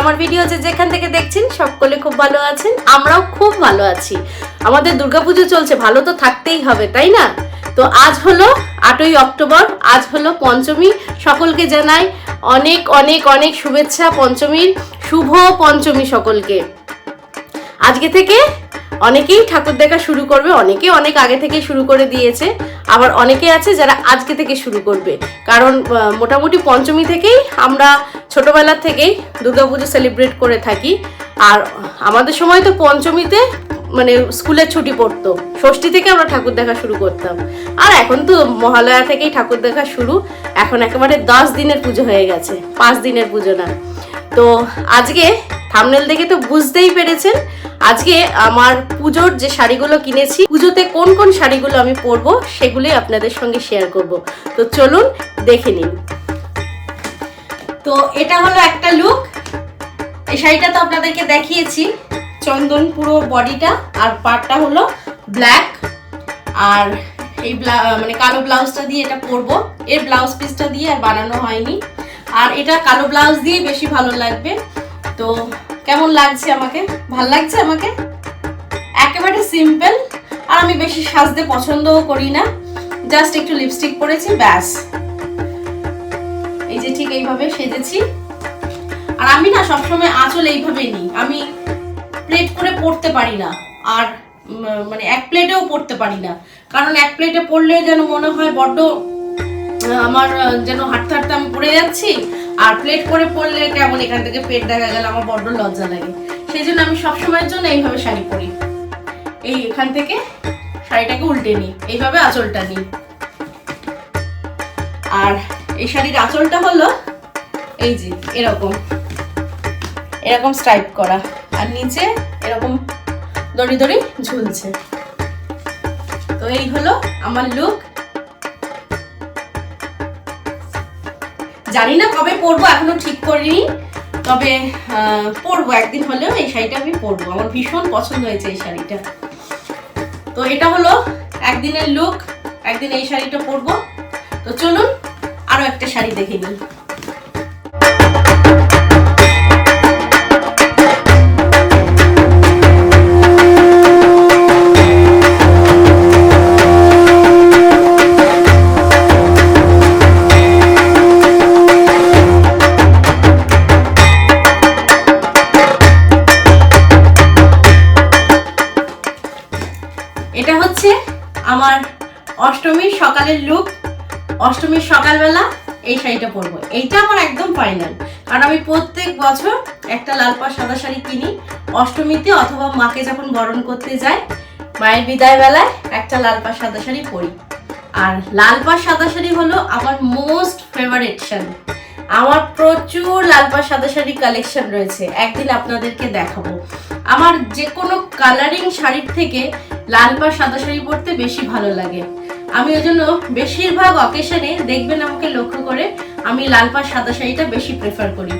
আমার ভিডিও যে যেখান থেকে দেখছেন, সকলে খুব ভালো আছেন, আমরাও খুব ভালো আছি। আমাদের দুর্গাপুজো চলছে, ভালো তো থাকতেই হবে, তাই না? তো আজ হলো আটই অক্টোবর, আজ হলো পঞ্চমী। সকলকে জানাই অনেক অনেক অনেক শুভেচ্ছা পঞ্চমীর। শুভ পঞ্চমী সকলকে। আজকে থেকে অনেকেই ঠাকুর দেখা শুরু করবে অনেকে অনেক আগে থেকে শুরু করে দিয়েছে। আবার অনেকে আছে যারা আজকে থেকে শুরু করবে। কারণ মোটামুটি পঞ্চমী থেকেই আমরা ছোটবেলার থেকেই দুর্গাপুজো সেলিব্রেট করে থাকি। আর আমাদের সময় তো পঞ্চমীতে মানে স্কুলের ছুটি পড়তো। ষষ্ঠী থেকে আমরা ঠাকুর দেখা শুরু করতাম। আর এখন তো মহালয়া থেকেই ঠাকুর দেখা শুরু। এখন একেবারে দশ দিনের পুজো হয়ে গেছে। পাঁচ দিনের পুজো না। তো আজকে থামনেল দেখে তো বুঝতেই পেরেছেন। আজকে আমার পুজোর যে শাড়িগুলো কিনেছি, পুজোতে কোন কোন শাড়িগুলো আমি পরবো সেগুলোই আপনাদের সঙ্গে শেয়ার করব। তো চলুন দেখে নিন। তো এটা হলো একটা লুক এই শাড়িটা তো আপনাদেরকে দেখিয়েছি, চন্দন পুরো বডিটা আর পাটটা হলো ব্ল্যাক আর এই মানে কালো ব্লাউজটা দিয়ে এটা পরবো। এর ব্লাউজ পিসটা দিয়ে আর বানানো হয়নি। আর এটা কালো ব্লাউজ দিয়ে বেশি ভালো লাগবে। তো কেমন লাগছে আমাকে? ভালো লাগছে আমাকে? একেবারে সিম্পল আর আমি বেশি সাজতে পছন্দও করি না। জাস্ট একটু লিপস্টিক পরেছি, ব্যাস। এই যে ঠিক এইভাবে সেজেছি। আর আমি না সবসময় আঁচল এইভাবে নিই। আমি প্লেট করে পড়তে পারি না। আর মানে এক প্লেটেও পড়তে পারি না। কারণ এক প্লেটে পড়লে যেন মনে হয় বড্ড আমার যেন হাঁটতে হাঁটতে আমি পড়ে যাচ্ছি, আর প্লেট করে পড়লে কেমন, এখান থেকে পেট দেখা গেল, আমার বড্ড লজ্জা লাগে। সেই জন্য আমি সবসময়ের জন্য এইভাবে শাড়ি পরি। এই এখান থেকে শাড়িটাকে উল্টে নিই, এইভাবে আঁচলটা নিই। আর এই শাড়ির আঁচলটা হলো, এই যে, এরকম। এরকম স্ট্রাইপ করা, আর নিচে এরকম দড়ি দড়ি ঝুলছে। তো এই হলো আমার লুক জানি না কবে পরবো, এখনও ঠিক করিনি। তবে পরবো, একদিন হলেও এই শাড়িটা আমি পরবো। আমার ভীষণ পছন্দ হয়েছে এই শাড়িটা। তো এটা হলো একদিনের লুক একদিন এই শাড়িটা পরবো। তো চলুন, আরও একটা শাড়ি দেখে নিই। এটা হচ্ছে আমার অষ্টমীর সকালের লুক অষ্টমীর সকালবেলা এই শাড়িটা পরবো। এইটা আমার একদম ফাইনাল কারণ আমি প্রত্যেক বছর একটা লাল পাড় সাদা শাড়ি কিনি অষ্টমীতে অথবা মাকে যখন বরণ করতে যাই, মায়ের বিদায় বেলায় একটা লাল পাড় সাদা শাড়ি পরি। আর লাল পাড় সাদা শাড়ি হলো আমার মোস্ট ফেভারিট শাড়ি। আমার প্রচুর লাল পাড় সাদা শাড়ি কালেকশন রয়েছে। একদিন আপনাদেরকে দেখাবো। আমার যে কোনো কালারিং শাড়ির থেকে লাল পাড় সাদা শাড়ি পরতে বেশি ভালো লাগে। আমি ওই জন্য বেশিরভাগ অকেশনে দেখবেন আমাকে লক্ষ্য করে আমি লাল পাড় সাদা শাড়িটা বেশি প্রেফার করি।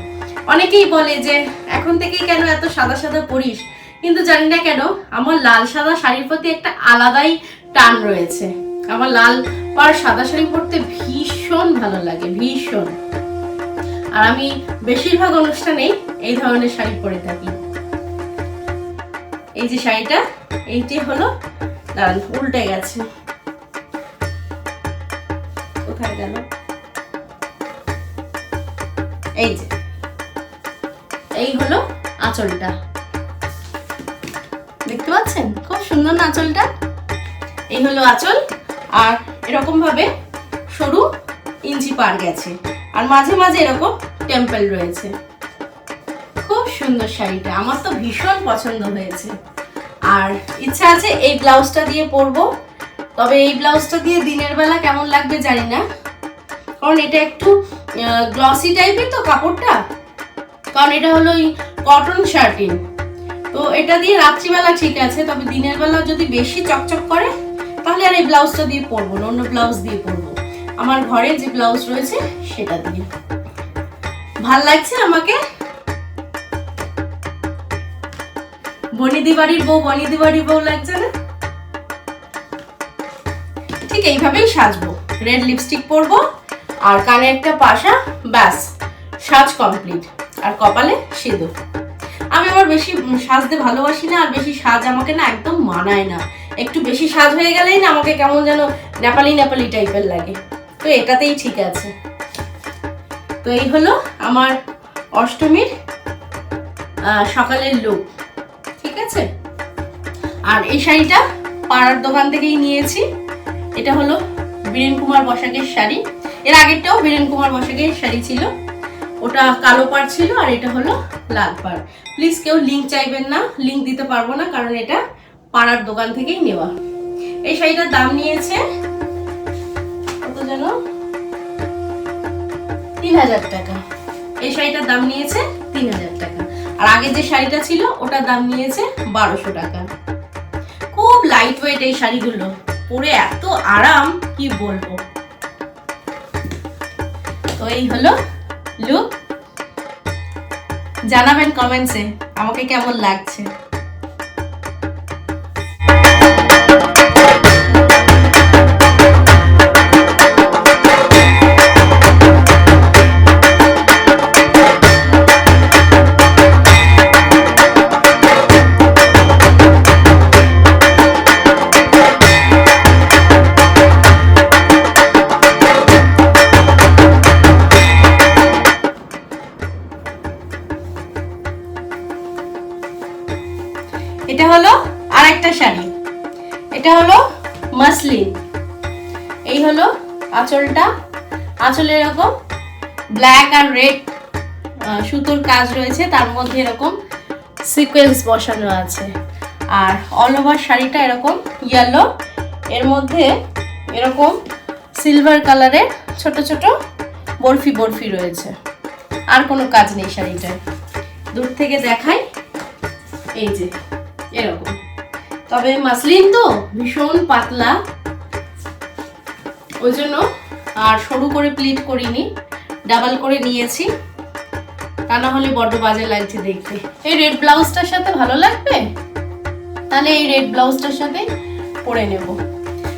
অনেকেই বলে যে, এখন থেকেই কেন এত সাদা সাদা পরিস? কিন্তু জানি না কেন, আমার লাল সাদা শাড়ির প্রতি একটা আলাদাই টান রয়েছে। আমার লাল পাড় সাদা শাড়ি পরতে ভীষণ ভালো লাগে, ভীষণ। আর আমি বেশিরভাগ অনুষ্ঠানেই এই ধরনের শাড়ি পরে থাকি। এই যে শাড়িটা, এইটি হলো, দাঁড়ান, উল্টে গেছে। কোথায় গেল? এই যে। এই হলো আঁচলটা। দেখতে পাচ্ছেন? খুব সুন্দর না আঁচলটা? এই হলো আঁচল, আর এরকম ভাবে সরু ইঞ্চি পার গেছে। আর মাঝে মাঝে এরকম টেম্পল রয়েছে। সুন্দর শাড়িটা। আমার তো ভীষণ পছন্দ হয়েছে। আর ইচ্ছা আছে এই ব্লাউজটা দিয়ে পরবো। তবে এই ব্লাউজটা দিয়ে দিনের বেলা কেমন লাগবে জানি না। কারণ এটা একটু গ্লসি টাইপের তো কাপড়টা। কারণ এটা হলো ওই কটন শার্টিন তো এটা দিয়ে রাত্রিবেলা ঠিক আছে, তবে দিনের বেলা যদি বেশি চকচক করে, তাহলে আর এই ব্লাউজটা দিয়ে পরবো না, অন্য ব্লাউজ দিয়ে পরবো। আমার ঘরে যে ব্লাউজ রয়েছে, সেটা দিয়ে। ভালো লাগছে আমাকে? বনিদি বাড়ির বউ বনিদি বাড়ির বউ লাগছে না? ঠিক এইভাবেই সাজবো। রেড লিপস্টিক পরবো, আর কানে একটা পাশা, ব্যাস, সাজ কমপ্লিট আর কপালে সিঁদুর। আমি আবার বেশি সাজতে ভালোবাসি না, আর বেশি সাজ আমাকে না একদম মানায় না। একটু বেশি সাজ হয়ে গেলেই না আমাকে কেমন যেন নেপালি নেপালি টাইপের লাগে। তো এটাতেই ঠিক আছে। তো এই হলো আমার অষ্টমীর সকালের লুক ঠিক আছে? আর এই শাড়িটা পাড়ার দোকান থেকেই নিয়েছি। এটা হলো বীরেন কুমার বসাকের শাড়ি। এর আগেরটাও বীরেন কুমার বসাকের শাড়ি ছিল। ওটা কালো পাড় ছিল আর এটা হলো লাল পাড়। প্লিজ কেউ লিঙ্ক চাইবেন না লিঙ্ক দিতে পারব না, কারণ এটা পাড়ার দোকান থেকেই নেওয়া। এই শাড়িটার দাম নিয়েছে কত যেন? তিন হাজার টাকা। এই শাড়িটার দাম নিয়েছে তিন হাজার টাকা। আর আগে যে শাড়িটা ছিল ওটার দাম নিয়েছে বারোশো টাকা। খুব লাইট ওয়েট এই শাড়িগুলো। পরে এত আরাম, কি বলব? তো এই হলো লুক জানাবেন কমেন্টসে আমাকে কেমন লাগছে। এটা হলো আরেকটা শাড়ি। এটা হলো মাসলিন। এই হলো আঁচলটা। আঁচলে এরকম ব্ল্যাক আর রেড সুতোর কাজ রয়েছে। তার মধ্যে এরকম সিকোয়েন্স বসানো আছে। আর অল ওভার শাড়িটা এরকম ইয়েলো এর মধ্যে এরকম সিলভার কালারের ছোট ছোট বরফি বরফি রয়েছে। আর কোনো কাজ নেই শাড়িটায়। দূর থেকে দেখাই। এই যে। এরকম। তবে মাসলিন তো ভীষণ পাতলা। ওই জন্য আর সরু করে প্লিট করিনি ডাবল করে নিয়েছি। তা না হলে বড্ড বাজে লাগছে দেখতে। এই রেড ব্লাউজটার সাথে ভালো লাগবে? তাহলে এই রেড ব্লাউজটার সাথে পরে নেব।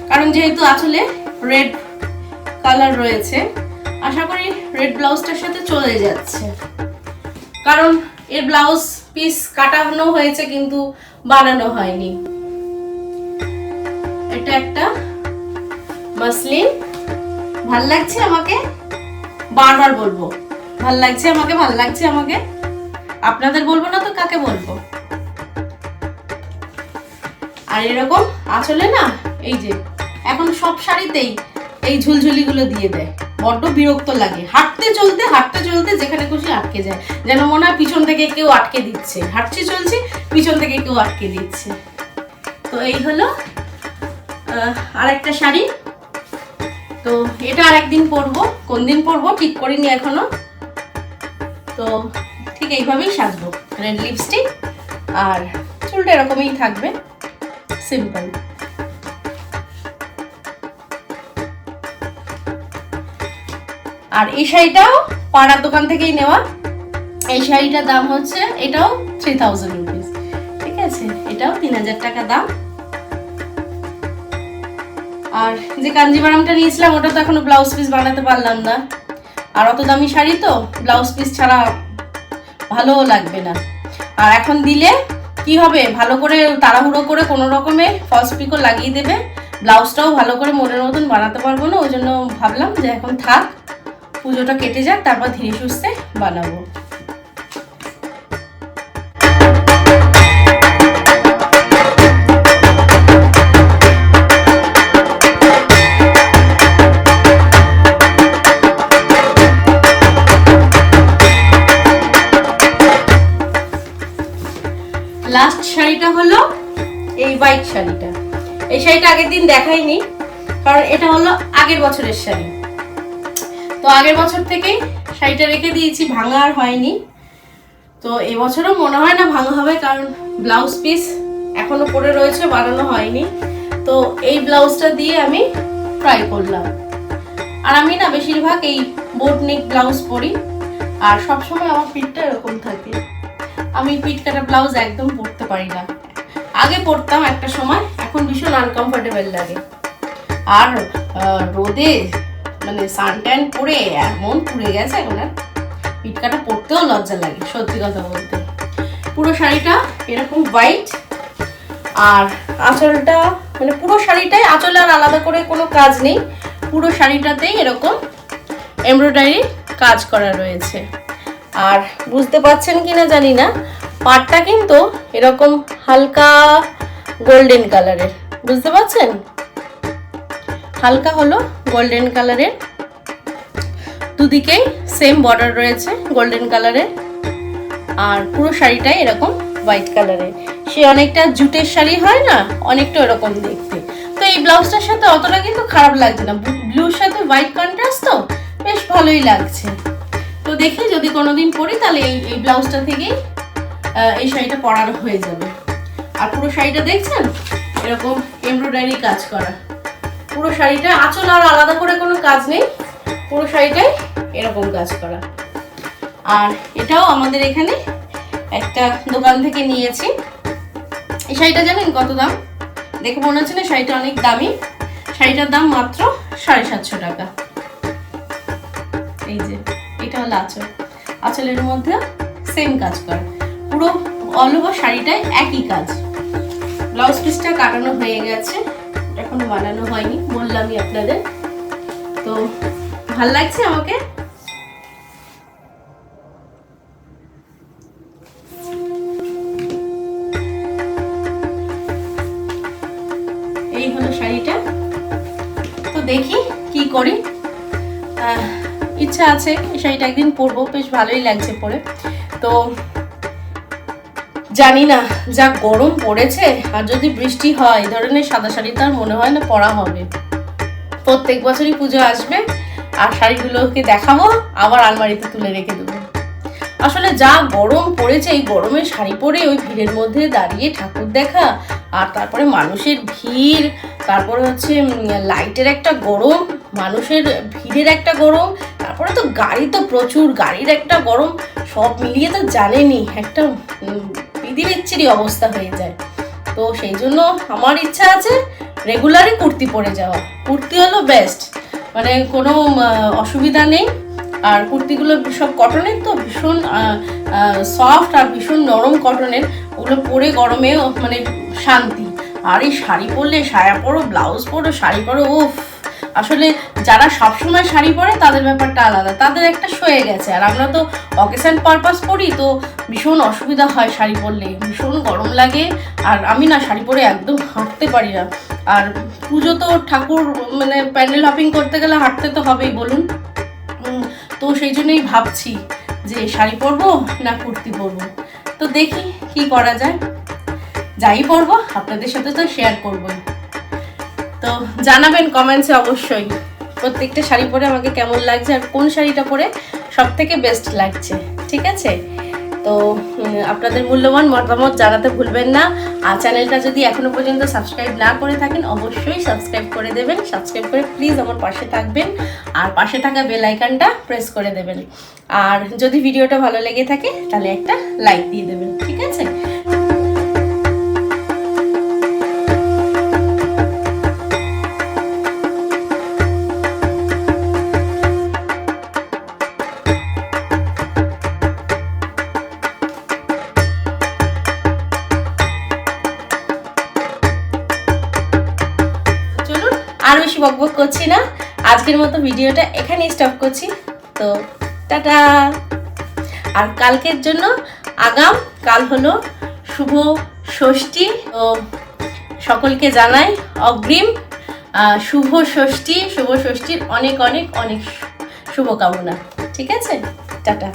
কারণ যেহেতু আসলে রেড কালার রয়েছে, আশা করি রেড ব্লাউজটার সাথে চলে যাচ্ছে। কারণ এর ব্লাউজ পিস কাটানো হয়েছে কিন্তু বানানো হয়নি। এটা একটা মাসলিন। ভালো লাগছে আমাকে? বারবার বলব। ভালো লাগছে আমাকে, ভালো লাগছে আমাকে। আপনাদের বলব না তো কাকে বলব? আর এরকম আসলে না, এই যে, এখন সব শাড়িতেই এই ঝুলঝুলিগুলো দিয়ে দেয়। বড্ড বিরক্ত লাগে। হাঁটতে চলতে হাঁটতে চলতে যেখানে খুশি আটকে যায়। যেন মনে হয় পিছন থেকে কেউ আটকে দিচ্ছে। হাঁটছি, চলছি, পিছন থেকে কেউ আটকে দিচ্ছে। তো এই হলো আরেকটা শাড়ি। তো এটা আর একদিন পরবো। কোন দিন পরবো? ঠিক করিনি এখনও। তো ঠিক এইভাবেই সাজবো। রেড লিপস্টিক আর চুলটা এরকমই থাকবে। সিম্পল আর এই শাড়িটাও পাড়ার দোকান থেকেই নেওয়া। এই শাড়িটার দাম হচ্ছে, এটাও থ্রি থাউজেন্ড রুপিস ঠিক আছে, এটাও তিন হাজার টাকা দাম। আর যে কাঞ্জিবারামটা নিয়েছিলাম, ওটা তো এখনও ব্লাউজ পিস বানাতে পারলাম না। আর অত দামি শাড়ি তো ব্লাউজ পিস ছাড়া ভালোও লাগবে না। আর এখন দিলে কি হবে? ভালো করে তাড়াহুড়ো করে কোনো রকমে ফলস পিকো লাগিয়ে দেবে। ব্লাউজটাও ভালো করে মনের মতন বানাতে পারব না, ওই জন্য ভাবলাম যে এখন থাক। পুজোটা কেটে যাক, তারপর ধীরে সুস্থে বানাবো। লাস্ট শাড়িটা হলো এই হোয়াইট শাড়িটা। এই শাড়িটা আগের দিন দেখাইনি, কারণ এটা হলো আগের বছরের শাড়ি। তো আগের বছর থেকেই শাড়িটা রেখে দিয়েছি, ভাঙা আর হয়নি। তো এবছরও মনে হয় না ভাঙা হবে, কারণ ব্লাউজ পিস এখনও পরে রয়েছে, বানানো হয়নি। তো এই ব্লাউজটা দিয়ে আমি ট্রাই করলাম। আর আমি না বেশিরভাগ এই বোট নেক ব্লাউজ পরি, আর সবসময় আমার পিঠটা এরকম থাকে। আমি পিঠ কাটা ব্লাউজ একদম পরতে পারি না। আগে পরতাম একটা সময়, এখন ভীষণ আনকমফোর্টেবল লাগে। আর রোদে মানে সানট্যান পরে এমন পুড়ে গেছে এখন আর। পিটকাটা পরতেও লজ্জা লাগে, সত্যি কথা বলতে। পুরো শাড়িটা এরকম হোয়াইট আর আঁচলটা মানে পুরো শাড়িটাই আঁচলে আর আলাদা করে কোনো কাজ নেই। পুরো শাড়িটাতেই এরকম এমব্রয়ডারি কাজ করা রয়েছে। আর বুঝতে পারছেন কিনা জানি না, পাটটা কিন্তু এরকম হালকা গোল্ডেন কালারের বুঝতে পারছেন? হালকা হলো গোল্ডেন কালারের দুদিকেই সেম বর্ডার রয়েছে গোল্ডেন কালারের আর পুরো শাড়িটাই এরকম হোয়াইট কালারের সে অনেকটা জুটের শাড়ি হয় না, অনেকটা এরকম দেখতে। তো এই ব্লাউজটার সাথে অতটা কিন্তু খারাপ লাগছে না। ব্লুর সাথে হোয়াইট কন্ট্রাস্ট তো বেশ ভালোই লাগছে। তো দেখি যদি কোনোদিন পরি, তাহলে এই এই ব্লাউজটা থেকেই এই শাড়িটা পরানো হয়ে যাবে। আর পুরো শাড়িটা দেখছেন? এরকম এমব্রয়ডারি কাজ করা। পুরো শাড়িটা আঁচল আর আলাদা করে কোনো কাজ নেই। পুরো শাড়িটাই এরকম কাজ করা। আর এটাও আমাদের এখানে একটা দোকান থেকে নিয়েছি। এই শাড়িটা জানেন কত দাম? দেখে মনে হচ্ছে না শাড়িটা অনেক দামি। শাড়িটার দাম মাত্র সাড়ে সাতশো টাকা। এই যে, এটা হলো আঁচল। আঁচলের মধ্যে সেম কাজ করা। পুরো অল ওভার শাড়িটায় একই কাজ। ব্লাউজ পিসটা কাটানো হয়ে গেছে। এখনও বানানো হয়নি, বললামই আপনাদের। তো ভালো লাগছে আমাকে? এই হলো শাড়িটা। তো দেখি কি করি। ইচ্ছা আছে শাড়িটা একদিন পরবো, বেশ ভালোই লাগছে পরে। তো জানি না, যা গরম পড়েছে, আর যদি বৃষ্টি হয়, এই ধরনের সাদা শাড়ি তো আর মনে হয় না পরা হবে। প্রত্যেক বছরই পুজো আসবে, আর শাড়িগুলোকে দেখাবো, আবার আলমারিতে তুলে রেখে দেবো। আসলে যা গরম পড়েছে, এই গরমে শাড়ি পরে ওই ভিড়ের মধ্যে দাঁড়িয়ে ঠাকুর দেখা, আর তারপরে মানুষের ভিড়, তারপরে হচ্ছে লাইটের একটা গরম, মানুষের ভিড়ের একটা গরম, তারপরে তো গাড়ি তো প্রচুর, গাড়ির একটা গরম, সব মিলিয়ে তো জানেনি একটা বিধি বিচ্ছিরি অবস্থা হয়ে যায়। তো সেই জন্য আমার ইচ্ছা আছে রেগুলারই কুর্তি পরে যাওয়া। কুর্তি হলো বেস্ট মানে কোনো অসুবিধা নেই। আর কুর্তিগুলো সব কটনের তো ভীষণ সফট আর ভীষণ নরম কটনের ওগুলো পরে গরমেও মানে শান্তি। আর এই শাড়ি পরলে সায়া পরো ব্লাউজ পরো, শাড়ি পরো, উফ। আসলে যারা সবসময় শাড়ি পরে, তাদের ব্যাপারটা আলাদা। তাদের একটা সয়ে গেছে। আর আমরা তো অকেশন পারপাস পরি, তো ভীষণ অসুবিধা হয় শাড়ি পরলে। ভীষণ গরম লাগে, আর আমি না শাড়ি পরে একদম হাঁটতে পারি না। আর পুজো তো ঠাকুর মানে প্যান্ডেল হপিং করতে গেলে হাঁটতে তো হবেই, বলুন। তো সেই জন্যই ভাবছি যে শাড়ি পরবো না কুর্তি পরবো। তো দেখি কি করা যায়। যাই পরবো, আপনাদের সাথে তো শেয়ার করবোই। তো জানাবেন কমেন্টসে অবশ্যই। প্রত্যেকটা শাড়ি পরে আমাকে কেমন লাগছে আর কোন শাড়িটা পরে সব থেকে বেস্ট লাগছে, ঠিক আছে? তো আপনাদের মূল্যবান মতামত জানাতে ভুলবেন না। আর চ্যানেলটা যদি এখনও পর্যন্ত সাবস্ক্রাইব না করে থাকেন, অবশ্যই সাবস্ক্রাইব করে দেবেন। সাবস্ক্রাইব করে প্লিজ আমার পাশে থাকবেন। আর পাশে থাকা বেল আইকনটা প্রেস করে দেবেন। আর যদি ভিডিওটা ভালো লেগে থাকে, তাহলে একটা লাইক দিয়ে দেবেন আর বেশি বকবক করছি না। আজকের মতো ভিডিওটা এখানেই স্টপ করছি। তো, টাটা। আর কালকের জন্য আগাম, কাল হলো শুভ ষষ্ঠী। তো, সকলকে জানাই অগ্রিম শুভ ষষ্ঠী, শুভ ষষ্ঠীর অনেক অনেক অনেক শুভকামনা। ঠিক আছে? টাটা।